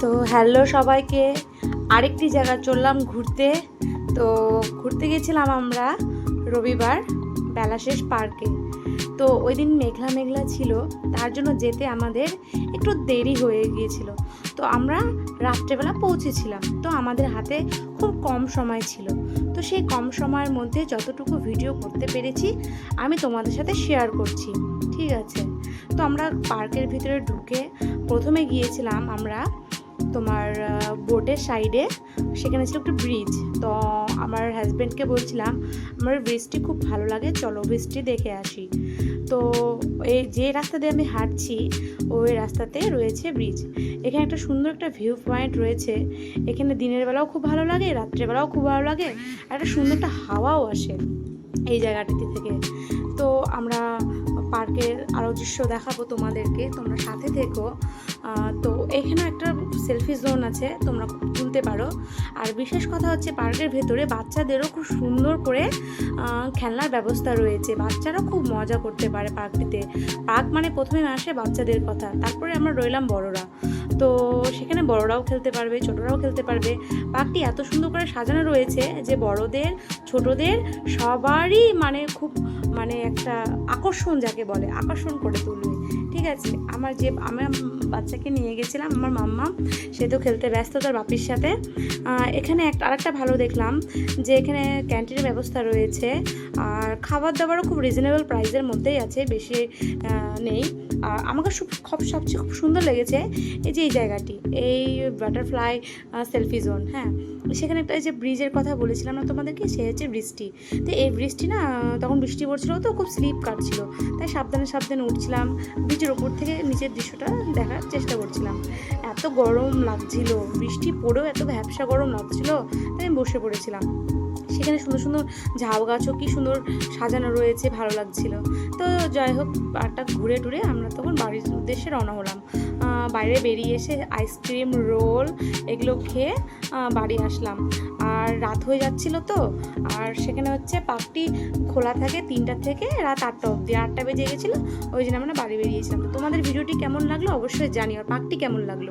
তো হ্যালো সবাইকে। আরেকটি জায়গা চললাম ঘুরতে। তো ঘুরতে গেছিলাম আমরা রবিবার বেলাশেষ পার্কে। তো ওই দিন মেঘলা মেঘলা ছিল, তার জন্য যেতে আমাদের একটু দেরি হয়ে গিয়েছিল। তো আমরা রাত্রেবেলা পৌঁছেছিলাম। তো আমাদের হাতে খুব কম সময় ছিল। তো সেই কম সময়ের মধ্যে যতটুকু ভিডিও করতে পেরেছি, আমি তোমাদের সাথে শেয়ার করছি। ঠিক আছে? তো আমরা পার্কের ভিতরে ঢুকে প্রথমে গিয়েছিলাম আমরা তোমার বোটের সাইডে সেখানে ছিল একটা ব্রিজ তো আমার হাজব্যান্ডকে বলছিলাম, আমার ব্রিজটি খুব ভালো লাগে, চলো ব্রিজটি দেখে আসি। তো এই যে রাস্তা দিয়ে আমি হাঁটছি, ওই রাস্তাতে রয়েছে ব্রিজ এখানে একটা সুন্দর একটা ভিউ পয়েন্ট রয়েছে। এখানে দিনের বেলাও খুব ভালো লাগে রাত্রেবেলাও খুব ভালো লাগে একটা সুন্দর একটা হাওয়াও আসে এই জায়গাটিতে থেকে। তো আমরা পার্কের আরও দৃশ্য দেখাবো তোমাদেরকে, তোমরা সাথে থেকো। তো এখানে একটা সেলফি জোন আছে, তোমরা তুলতে পারো। আর বিশেষ কথা হচ্ছে পার্কের ভেতরে বাচ্চাদেরও খুব সুন্দর করে খেলনার ব্যবস্থা রয়েছে। বাচ্চারা খুব মজা করতে পারে পার্কটিতে। পার্ক মানে প্রথমে আসে বাচ্চাদের কথা, তারপরে আমরা রইলাম বড়রা। তো সেখানে বড়রাও খেলতে পারবে, ছোটরাও খেলতে পারবে। পার্কটি এত সুন্দর করে সাজানো রয়েছে যে বড়দের ছোটদের সবারই মানে খুব মানে একটা আকর্ষণ যাকে বলে, আকর্ষণ করে তুলবে। ঠিক আছে? আমার যে আমার বাচ্চাকে নিয়ে গেছিলাম, আমার মাম্মা, সে তো খেলতে ব্যস্ত তার বাপির সাথে। এখানে একটা আরেকটা ভালো দেখলাম যে, এখানে ক্যান্টিনের ব্যবস্থা রয়েছে। আর খাবার দাবারও খুব রিজনেবল প্রাইসের মধ্যেই আছে, বেশি নেই। আর আমাকে খুব সবচেয়ে খুব সুন্দর লেগেছে এই যে, এই জায়গাটি, এই বাটারফ্লাই সেলফি জোন হ্যাঁ? সেখানে একটা এই যে ব্রিজের কথা বলেছিলাম না তোমাদেরকে? সে হচ্ছে বৃষ্টি। তো এই বৃষ্টি না, তখন বৃষ্টি পড়ছিল তো, খুব স্লিপ কাটছিল। তাই সাবধানে সাবধানে উঠছিলাম। ব্রিজের ওপর থেকে নিচের দৃশ্যটা দেখার চেষ্টা করছিলাম। এত গরম লাগছিল, বৃষ্টি পড়েও এত ভ্যাবসা গরম লাগছিল, তাই আমি বসে পড়েছিলাম। সেখানে সুন্দর সুন্দর ঝাউ গাছও কি সুন্দর সাজানো রয়েছে, ভালো লাগছিল। তো যাই হোক পার্কটা ঘুরে টুরে আমরা তখন বাড়ির উদ্দেশ্যে রওনা হলাম। বাইরে বেরিয়ে এসে আইসক্রিম, রোল এগুলো খেয়ে বাড়ি আসলাম। আর রাত হয়ে যাচ্ছিল তো, আর সেখানে হচ্ছে পার্কটি খোলা থাকে তিনটা থেকে রাত আটটা অবধি, আটটা বেজে গেছিল, ওই জন্য আমরা বাড়ি বেরিয়েছিলাম। তোমাদের ভিডিওটি কেমন লাগল অবশ্যই জানি আর পার্কটি কেমন লাগল?